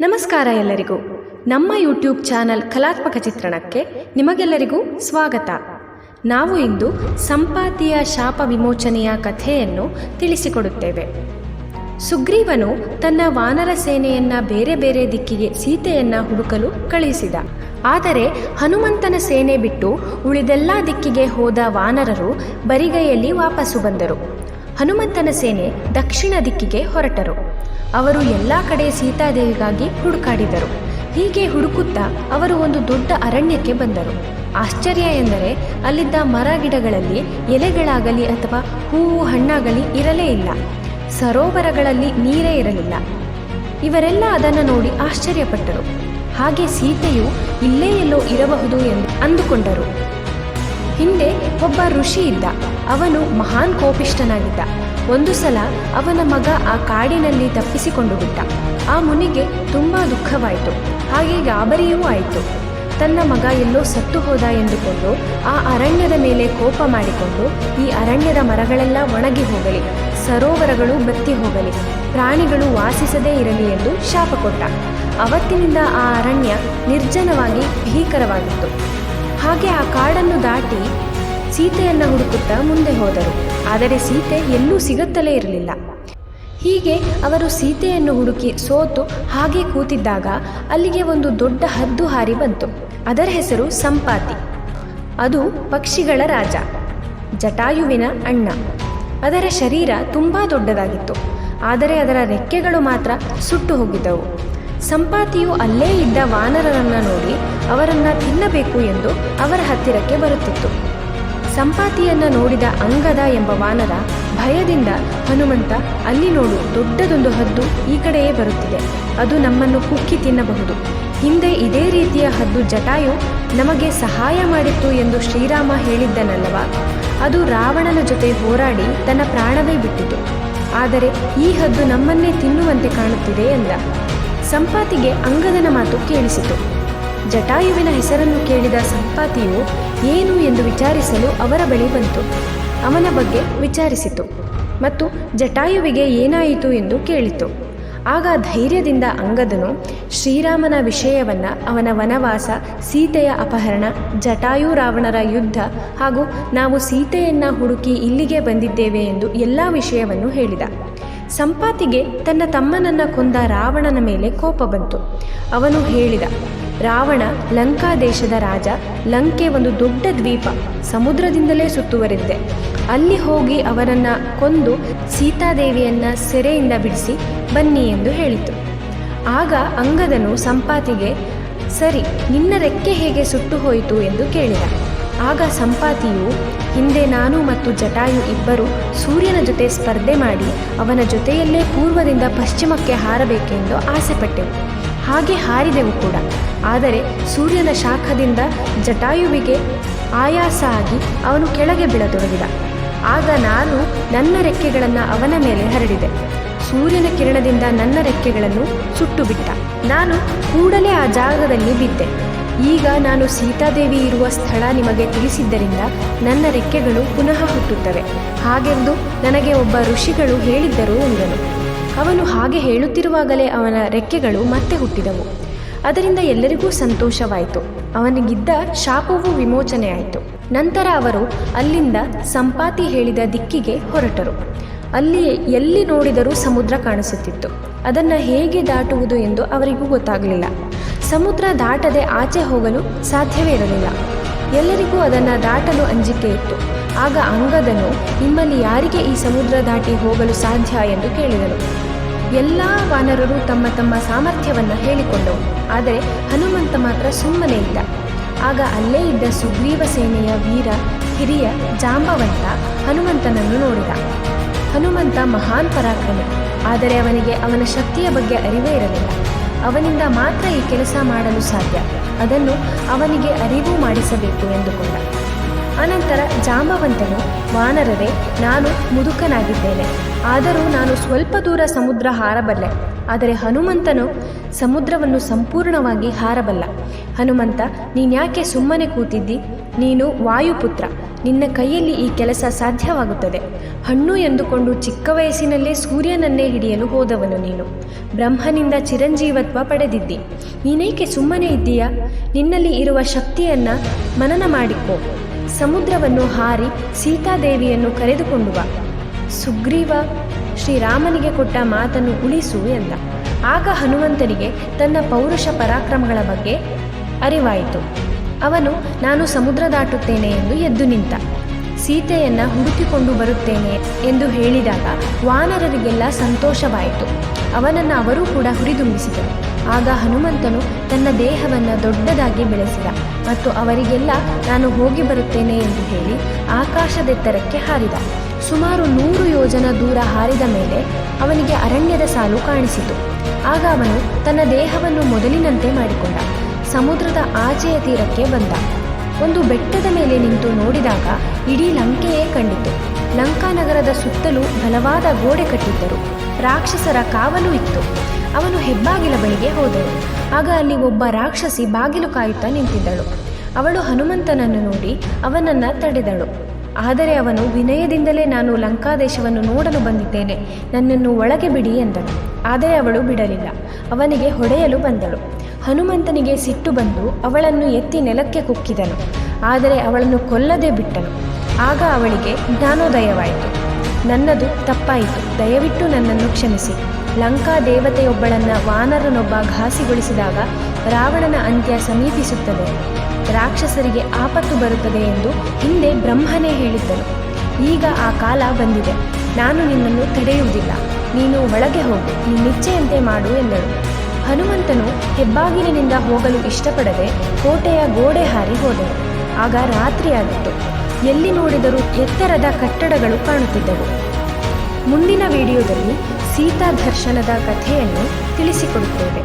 ನಮಸ್ಕಾರ ಎಲ್ಲರಿಗೂ. ನಮ್ಮ ಯೂಟ್ಯೂಬ್ ಚಾನಲ್ ಕಲಾತ್ಮಕ ಚಿತ್ರಣಕ್ಕೆ ನಿಮಗೆಲ್ಲರಿಗೂ ಸ್ವಾಗತ. ನಾವು ಇಂದು ಸಂಪಾತಿಯ ಶಾಪ ವಿಮೋಚನೆಯ ಕಥೆಯನ್ನು ತಿಳಿಸಿಕೊಡುತ್ತೇವೆ. ಸುಗ್ರೀವನು ತನ್ನ ವಾನರ ಸೇನೆಯನ್ನ ಬೇರೆ ಬೇರೆ ದಿಕ್ಕಿಗೆ ಸೀತೆಯನ್ನ ಹುಡುಕಲು ಕಳುಹಿಸಿದ. ಆದರೆ ಹನುಮಂತನ ಸೇನೆ ಬಿಟ್ಟು ಉಳಿದೆಲ್ಲ ದಿಕ್ಕಿಗೆ ಹೋದ ವಾನರರು ಬರಿಗೈಯಲ್ಲಿ ವಾಪಸ್ಸು ಬಂದರು. ಹನುಮಂತನ ಸೇನೆ ದಕ್ಷಿಣ ದಿಕ್ಕಿಗೆ ಹೊರಟರು. ಅವರು ಎಲ್ಲ ಕಡೆ ಸೀತಾದೇವಿಗಾಗಿ ಹುಡುಕಾಡಿದರು. ಹೀಗೆ ಹುಡುಕುತ್ತಾ ಅವರು ಒಂದು ದೊಡ್ಡ ಅರಣ್ಯಕ್ಕೆ ಬಂದರು. ಆಶ್ಚರ್ಯ ಎಂದರೆ ಅಲ್ಲಿದ್ದ ಮರ ಗಿಡಗಳಲ್ಲಿ ಎಲೆಗಳಾಗಲಿ ಅಥವಾ ಹೂವು ಹಣ್ಣಾಗಲಿ ಇರಲೇ ಇಲ್ಲ. ಸರೋವರಗಳಲ್ಲಿ ನೀರೇ ಇರಲಿಲ್ಲ. ಇವರೆಲ್ಲ ಅದನ್ನು ನೋಡಿ ಆಶ್ಚರ್ಯಪಟ್ಟರು. ಹಾಗೆ ಸೀತೆಯು ಇಲ್ಲೇ ಎಲ್ಲೋ ಇರಬಹುದು ಎಂದು ಅಂದುಕೊಂಡರು. ಹಿಂದೆ ಒಬ್ಬ ಋಷಿ ಇದ್ದ. ಅವನು ಮಹಾನ್ ಕೋಪಿಷ್ಠನಾಗಿದ್ದ. ಒಂದು ಸಲ ಅವನ ಮಗ ಆ ಕಾಡಿನಲ್ಲಿ ತಪ್ಪಿಸಿಕೊಂಡು ಬಿಟ್ಟ. ಆ ಮುನಿಗೆ ತುಂಬಾ ದುಃಖವಾಯಿತು. ಹಾಗೆ ಗಾಬರಿಯೂ ಆಯಿತು. ತನ್ನ ಮಗ ಎಲ್ಲೋ ಸತ್ತು ಹೋದ ಎಂದುಕೊಂಡು ಆ ಅರಣ್ಯದ ಮೇಲೆ ಕೋಪ ಮಾಡಿಕೊಂಡು ಈ ಅರಣ್ಯದ ಮರಗಳೆಲ್ಲ ಒಣಗಿ ಹೋಗಲಿ, ಸರೋವರಗಳು ಬತ್ತಿ ಹೋಗಲಿ, ಪ್ರಾಣಿಗಳು ವಾಸಿಸದೇ ಇರಲಿ ಎಂದು ಶಾಪ ಕೊಟ್ಟ. ಅವತ್ತಿನಿಂದ ಆ ಅರಣ್ಯ ನಿರ್ಜನವಾಗಿ ಭೀಕರವಾಗಿತ್ತು. ಹಾಗೆ ಆ ಕಾಡನ್ನು ದಾಟಿ ಸೀತೆಯನ್ನು ಹುಡುಕುತ್ತಾ ಮುಂದೆ ಹೋದರು. ಆದರೆ ಸೀತೆ ಎಲ್ಲೂ ಸಿಗುತ್ತಲೇ ಇರಲಿಲ್ಲ. ಹೀಗೆ ಅವರು ಸೀತೆಯನ್ನು ಹುಡುಕಿ ಸೋತು ಹಾಗೆ ಕೂತಿದ್ದಾಗ ಅಲ್ಲಿಗೆ ಒಂದು ದೊಡ್ಡ ಹದ್ದು ಹಾರಿ ಬಂತು. ಅದರ ಹೆಸರು ಸಂಪಾತಿ. ಅದು ಪಕ್ಷಿಗಳ ರಾಜ. ಜಟಾಯುವಿನ ಅಣ್ಣ. ಅದರ ಶರೀರ ತುಂಬ ದೊಡ್ಡದಾಗಿತ್ತು. ಆದರೆ ಅದರ ರೆಕ್ಕೆಗಳು ಮಾತ್ರ ಸುಟ್ಟು ಹೋಗಿದ್ದವು. ಸಂಪಾತಿಯು ಅಲ್ಲೇ ಇದ್ದ ವಾನರರನ್ನು ನೋಡಿ ಅವರನ್ನು ತಿನ್ನಬೇಕು ಎಂದು ಅವರ ಹತ್ತಿರಕ್ಕೆ ಬರುತ್ತಿತ್ತು. ಸಂಪಾತಿಯನ್ನ ನೋಡಿದ ಅಂಗದ ಎಂಬ ವಾನರ ಭಯದಿಂದ, ಹನುಮಂತ, ಅಲ್ಲಿ ನೋಡು, ದೊಡ್ಡದೊಂದು ಹದ್ದು ಈ ಕಡೆಯೇ ಬರುತ್ತಿದೆ. ಅದು ನಮ್ಮನ್ನು ಕುಕ್ಕಿ ತಿನ್ನಬಹುದು. ಹಿಂದೆ ಇದೇ ರೀತಿಯ ಹದ್ದು ಜಟಾಯು ನಮಗೆ ಸಹಾಯ ಮಾಡಿತ್ತು ಎಂದು ಶ್ರೀರಾಮ ಹೇಳಿದ್ದನಲ್ಲವ? ಅದು ರಾವಣನ ಜೊತೆ ಹೋರಾಡಿ ತನ್ನ ಪ್ರಾಣವೇ ಬಿಟ್ಟಿತು. ಆದರೆ ಈ ಹದ್ದು ನಮ್ಮನ್ನೇ ತಿನ್ನುವಂತೆ ಕಾಣುತ್ತಿದೆ ಎಂದ. ಸಂಪಾತಿಗೆ ಅಂಗದನ ಮಾತು ಕೇಳಿಸಿತು. ಜಟಾಯುವಿನ ಹೆಸರನ್ನು ಕೇಳಿದ ಸಂಪಾತಿಯು ಏನು ಎಂದು ವಿಚಾರಿಸಲು ಅವರ ಬಳಿ ಬಂತು. ಅವನ ಬಗ್ಗೆ ವಿಚಾರಿಸಿತು ಮತ್ತು ಜಟಾಯುವಿಗೆ ಏನಾಯಿತು ಎಂದು ಕೇಳಿತು. ಆಗ ಧೈರ್ಯದಿಂದ ಅಂಗದನು ಶ್ರೀರಾಮನ ವಿಷಯವನ್ನು ಅವನ ವನವಾಸ ಸೀತೆಯ ಅಪಹರಣ, ಜಟಾಯು ರಾವಣರ ಯುದ್ಧ ಹಾಗೂ ನಾವು ಸೀತೆಯನ್ನು ಹುಡುಕಿ ಇಲ್ಲಿಗೆ ಬಂದಿದ್ದೇವೆ ಎಂದು ಎಲ್ಲ ವಿಷಯವನ್ನು ಹೇಳಿದ. ಸಂಪಾತಿಗೆ ತನ್ನ ತಮ್ಮನನ್ನು ಕೊಂದ ರಾವಣನ ಮೇಲೆ ಕೋಪ ಬಂತು. ಅವನು ಹೇಳಿದ ರಾವಣ ಲಂಕಾ ದೇಶದ ರಾಜ. ಲಂಕೆ ಒಂದು ದೊಡ್ಡ ದ್ವೀಪ. ಸಮುದ್ರದಿಂದಲೇ ಸುತ್ತುವರಿದ್ದೆ. ಅಲ್ಲಿ ಹೋಗಿ ಅವರನ್ನು ಕೊಂದು ಸೀತಾದೇವಿಯನ್ನ ಸೆರೆಯಿಂದ ಬಿಡಿಸಿ ಬನ್ನಿ ಎಂದು ಹೇಳಿತು. ಆಗ ಅಂಗದನು ಸಂಪಾತಿಗೆ, ಸರಿ, ನಿನ್ನ ರೆಕ್ಕೆ ಹೇಗೆ ಸುಟ್ಟು ಹೋಯಿತು ಎಂದು ಕೇಳಿದ. ಆಗ ಸಂಪಾತಿಯು, ಹಿಂದೆ ನಾನು ಮತ್ತು ಜಟಾಯು ಇಬ್ಬರು ಸೂರ್ಯನ ಜೊತೆ ಸ್ಪರ್ಧೆ ಮಾಡಿ ಅವನ ಜೊತೆಯಲ್ಲೇ ಪೂರ್ವದಿಂದ ಪಶ್ಚಿಮಕ್ಕೆ ಹಾರಬೇಕೆಂದು ಆಸೆಪಟ್ಟೆವು. ಹಾಗೆ ಹಾರಿದೆವು ಕೂಡ. ಆದರೆ ಸೂರ್ಯನ ಶಾಖದಿಂದ ಜಟಾಯುವಿಗೆ ಆಯಾಸ ಆಗಿ ಅವನು ಕೆಳಗೆ ಬೀಳತೊಡಗಿದ. ಆಗ ನಾನು ನನ್ನ ರೆಕ್ಕೆಗಳನ್ನು ಅವನ ಮೇಲೆ ಹರಡಿದೆ. ಸೂರ್ಯನ ಕಿರಣದಿಂದ ನನ್ನ ರೆಕ್ಕೆಗಳನ್ನು ಸುಟ್ಟು ಬಿಟ್ಟ ನಾನು ಕೂಡಲೇ ಆ ಜಾಗದಲ್ಲಿ ಬಿದ್ದೆ. ಈಗ ನಾನು ಸೀತಾದೇವಿ ಇರುವ ಸ್ಥಳ ನಿಮಗೆ ತಿಳಿಸಿದ್ದರಿಂದ ನನ್ನ ರೆಕ್ಕೆಗಳು ಪುನಃ ಹುಟ್ಟುತ್ತವೆ. ಹಾಗೆಂದು ನನಗೆ ಒಬ್ಬ ಋಷಿಗಳು ಹೇಳಿದ್ದರು ಎಂದನು. ಅವನು ಹಾಗೆ ಹೇಳುತ್ತಿರುವಾಗಲೇ ಅವನ ರೆಕ್ಕೆಗಳು ಮತ್ತೆ ಹುಟ್ಟಿದವು. ಅದರಿಂದ ಎಲ್ಲರಿಗೂ ಸಂತೋಷವಾಯಿತು. ಅವನಿಗಿದ್ದ ಶಾಪವು ವಿಮೋಚನೆಯಾಯಿತು. ನಂತರ ಅವರು ಅಲ್ಲಿಂದ ಸಂಪಾತಿ ಹೇಳಿದ ದಿಕ್ಕಿಗೆ ಹೊರಟರು. ಅಲ್ಲಿ ಎಲ್ಲಿ ನೋಡಿದರೂ ಸಮುದ್ರ ಕಾಣಿಸುತ್ತಿತ್ತು. ಅದನ್ನು ಹೇಗೆ ದಾಟುವುದು ಎಂದು ಅವರಿಗೂ ಗೊತ್ತಾಗಲಿಲ್ಲ. ಸಮುದ್ರ ದಾಟದೆ ಆಚೆ ಹೋಗಲು ಸಾಧ್ಯವೇ ಇರಲಿಲ್ಲ. ಎಲ್ಲರಿಗೂ ಅದನ್ನು ದಾಟಲು ಅಂಜಿಕೆ ಇತ್ತು. ಆಗ ಅಂಗದನು, ನಿಮ್ಮಲ್ಲಿ ಯಾರಿಗೆ ಈ ಸಮುದ್ರ ದಾಟಿ ಹೋಗಲು ಸಾಧ್ಯ? ಎಂದು ಕೇಳಿದನು. ಎಲ್ಲ ವಾನರರು ತಮ್ಮ ತಮ್ಮ ಸಾಮರ್ಥ್ಯವನ್ನು ಹೇಳಿಕೊಂಡವು ಆದರೆ ಹನುಮಂತ ಮಾತ್ರ ಸುಮ್ಮನೆ ಇದ್ದ ಆಗ ಅಲ್ಲೇ ಇದ್ದ ಸುಗ್ರೀವ ಸೇನೆಯ ವೀರ, ಹಿರಿಯ, ಜಾಂಬವಂತ ಹನುಮಂತನನ್ನು ನೋಡಿದ. ಹನುಮಂತ ಮಹಾನ್ ಪರಾಕ್ರಮ, ಆದರೆ ಅವನಿಗೆ ಅವನ ಶಕ್ತಿಯ ಬಗ್ಗೆ ಅರಿವೇ ಇರಲಿಲ್ಲ. ಅವನಿಂದ ಮಾತ್ರ ಈ ಕೆಲಸ ಮಾಡಲು ಸಾಧ್ಯ. ಅದನ್ನು ಅವನಿಗೆ ಅರಿವು ಮಾಡಿಸಬೇಕು ಎಂದುಕೊಂಡ. ಅನಂತರ ಜಾಂಬವಂತನು, ವಾನರರೇ, ನಾನು ಮುದುಕನಾಗಿದ್ದೇನೆ. ಆದರೂ ನಾನು ಸ್ವಲ್ಪ ದೂರ ಸಮುದ್ರ ಹಾರಬಲ್ಲೆ. ಆದರೆ ಹನುಮಂತನು ಸಮುದ್ರವನ್ನು ಸಂಪೂರ್ಣವಾಗಿ ಹಾರಬಲ್ಲ. ಹನುಮಂತ, ನೀನ್ಯಾಕೆ ಸುಮ್ಮನೆ ಕೂತಿದ್ದಿ? ನೀನು ವಾಯುಪುತ್ರ. ನಿನ್ನ ಕೈಯಲ್ಲಿ ಈ ಕೆಲಸ ಸಾಧ್ಯವಾಗುತ್ತದೆ. ಹಣ್ಣು ಎಂದುಕೊಂಡು ಚಿಕ್ಕ ವಯಸ್ಸಿನಲ್ಲೇ ಸೂರ್ಯನನ್ನೇ ಹಿಡಿಯಲು ಹೋದವನು ನೀನು. ಬ್ರಹ್ಮನಿಂದ ಚಿರಂಜೀವತ್ವ ಪಡೆದಿದ್ದಿ. ನೀನೇಕೆ ಸುಮ್ಮನೆ ಇದ್ದೀಯಾ? ನಿನ್ನಲ್ಲಿ ಇರುವ ಶಕ್ತಿಯನ್ನು ಮನನ ಮಾಡಿಕೋ. ಸಮುದ್ರವನ್ನು ಹಾರಿ ಸೀತಾದೇವಿಯನ್ನು ಕರೆದುಕೊಂಡು ಬಾ. ಸುಗ್ರೀವ ಶ್ರೀರಾಮನಿಗೆ ಕೊಟ್ಟ ಮಾತನ್ನು ಉಳಿಸು ಎಂದ. ಆಗ ಹನುಮಂತನಿಗೆ ತನ್ನ ಪೌರುಷ ಪರಾಕ್ರಮಗಳ ಬಗ್ಗೆ ಅರಿವಾಯಿತು. ಅವನು, ನಾನು ಸಮುದ್ರ ದಾಟುತ್ತೇನೆ ಎಂದು ಎದ್ದು ನಿಂತ. ಸೀತೆಯನ್ನ ಹುಡುಕಿಕೊಂಡು ಬರುತ್ತೇನೆ ಎಂದು ಹೇಳಿದಾಗ ವಾನರರಿಗೆಲ್ಲ ಸಂತೋಷವಾಯಿತು. ಅವನನ್ನು ಅವರೂ ಕೂಡ ಹುರಿದುಂಬಿಸಿದರು. ಆಗ ಹನುಮಂತನು ತನ್ನ ದೇಹವನ್ನು ದೊಡ್ಡದಾಗಿ ಬೆಳೆಸಿದ ಮತ್ತು ಅವರಿಗೆಲ್ಲ, ನಾನು ಹೋಗಿ ಬರುತ್ತೇನೆ ಎಂದು ಹೇಳಿ ಆಕಾಶದೆತ್ತರಕ್ಕೆ ಹಾರಿದ. ಸುಮಾರು ನೂರು ಯೋಜನ ದೂರ ಹಾರಿದ ಮೇಲೆ ಅವನಿಗೆ ಅರಣ್ಯದ ಸಾಲು ಕಾಣಿಸಿತು. ಆಗ ಅವನು ತನ್ನ ದೇಹವನ್ನು ಮೊದಲಿನಂತೆ ಮಾಡಿಕೊಂಡ. ಸಮುದ್ರದ ಆಚೆಯ ತೀರಕ್ಕೆ ಬಂದ. ಒಂದು ಬೆಟ್ಟದ ಮೇಲೆ ನಿಂತು ನೋಡಿದಾಗ ಇಡೀ ಲಂಕೆಯೇ ಕಂಡಿತು. ಲಂಕಾನಗರದ ಸುತ್ತಲೂ ಬಲವಾದ ಗೋಡೆ ಕಟ್ಟಿದ್ದರು. ರಾಕ್ಷಸರ ಕಾವಲು ಇತ್ತು. ಅವನು ಹೆಬ್ಬಾಗಿಲ ಬಳಿಗೆ ಹೋದಳು ಆಗ ಅಲ್ಲಿ ಒಬ್ಬ ರಾಕ್ಷಸಿ ಬಾಗಿಲು ಕಾಯುತ್ತಾ ನಿಂತಿದ್ದಳು. ಅವಳು ಹನುಮಂತನನ್ನು ನೋಡಿ ಅವನನ್ನು ತಡೆದಳು. ಆದರೆ ಅವನು, ವಿನಯದಿಂದಲೇ ನಾನು ಲಂಕಾದೇಶವನ್ನು ನೋಡಲು ಬಂದಿದ್ದೇನೆ, ನನ್ನನ್ನು ಒಳಗೆ ಬಿಡಿ ಎಂದಳು ಆದರೆ ಅವಳು ಬಿಡಲಿಲ್ಲ. ಅವನಿಗೆ ಹೊಡೆಯಲು ಬಂದಳು. ಹನುಮಂತನಿಗೆ ಸಿಟ್ಟು ಬಂದು ಅವಳನ್ನು ಎತ್ತಿ ನೆಲಕ್ಕೆ ಕುಕ್ಕಿದನು. ಆದರೆ ಅವಳನ್ನು ಕೊಲ್ಲದೆ ಬಿಟ್ಟನು. ಆಗ ಅವಳಿಗೆ, ಜ್ಞಾನೋದಯವಾಯಿತು. ನನ್ನದು ತಪ್ಪಾಯಿತು. ದಯವಿಟ್ಟು ನನ್ನನ್ನು ಕ್ಷಮಿಸಿ. ಲಂಕಾ ದೇವತೆಯೊಬ್ಬಳನ್ನ ವಾನರನೊಬ್ಬ ಘಾಸಿಗೊಳಿಸಿದಾಗ ರಾವಣನ ಅಂತ್ಯ ಸಮೀಪಿಸುತ್ತದೆ. ರಾಕ್ಷಸರಿಗೆ ಆಪತ್ತು ಬರುತ್ತದೆ ಎಂದು ಹಿಂದೆ ಬ್ರಹ್ಮನೇ ಹೇಳಿದ್ದನು. ಈಗ ಆ ಕಾಲ ಬಂದಿದೆ. ನಾನು ನಿನ್ನನ್ನು ತಡೆಯುವುದಿಲ್ಲ. ನೀನು ಒಳಗೆ ಹೋಗು. ನಿನ್ನಿಚ್ಛೆಯಂತೆ ಮಾಡು ಎಂದಳು. ಹನುಮಂತನು ಹೆಬ್ಬಾಗಿಲಿನಿಂದ ಹೋಗಲು ಇಷ್ಟಪಡದೆ ಕೋಟೆಯ ಗೋಡೆ ಹಾರಿ ಹೋದನು. ಆಗ ರಾತ್ರಿಯಾಗಿತ್ತು. ಎಲ್ಲಿ ನೋಡಿದರೂ ಎತ್ತರದ ಕಟ್ಟಡಗಳು ಕಾಣುತ್ತಿದ್ದವು. ಮುಂದಿನ ವಿಡಿಯೋದಲ್ಲಿ ಸೀತಾ ದರ್ಶನದ ಕಥೆಯನ್ನು ತಿಳಿಸಿಕೊಡುತ್ತೇವೆ.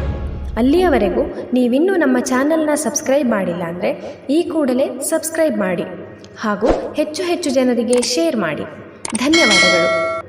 ಅಲ್ಲಿಯವರೆಗೂ ನೀವಿನ್ನೂ ನಮ್ಮ ಚಾನಲ್ನ ಸಬ್ಸ್ಕ್ರೈಬ್ ಮಾಡಿಲ್ಲ ಅಂದರೆ ಈ ಕೂಡಲೇ ಸಬ್ಸ್ಕ್ರೈಬ್ ಮಾಡಿ ಹಾಗೂ ಹೆಚ್ಚು ಹೆಚ್ಚು ಜನರಿಗೆ ಶೇರ್ ಮಾಡಿ. ಧನ್ಯವಾದಗಳು.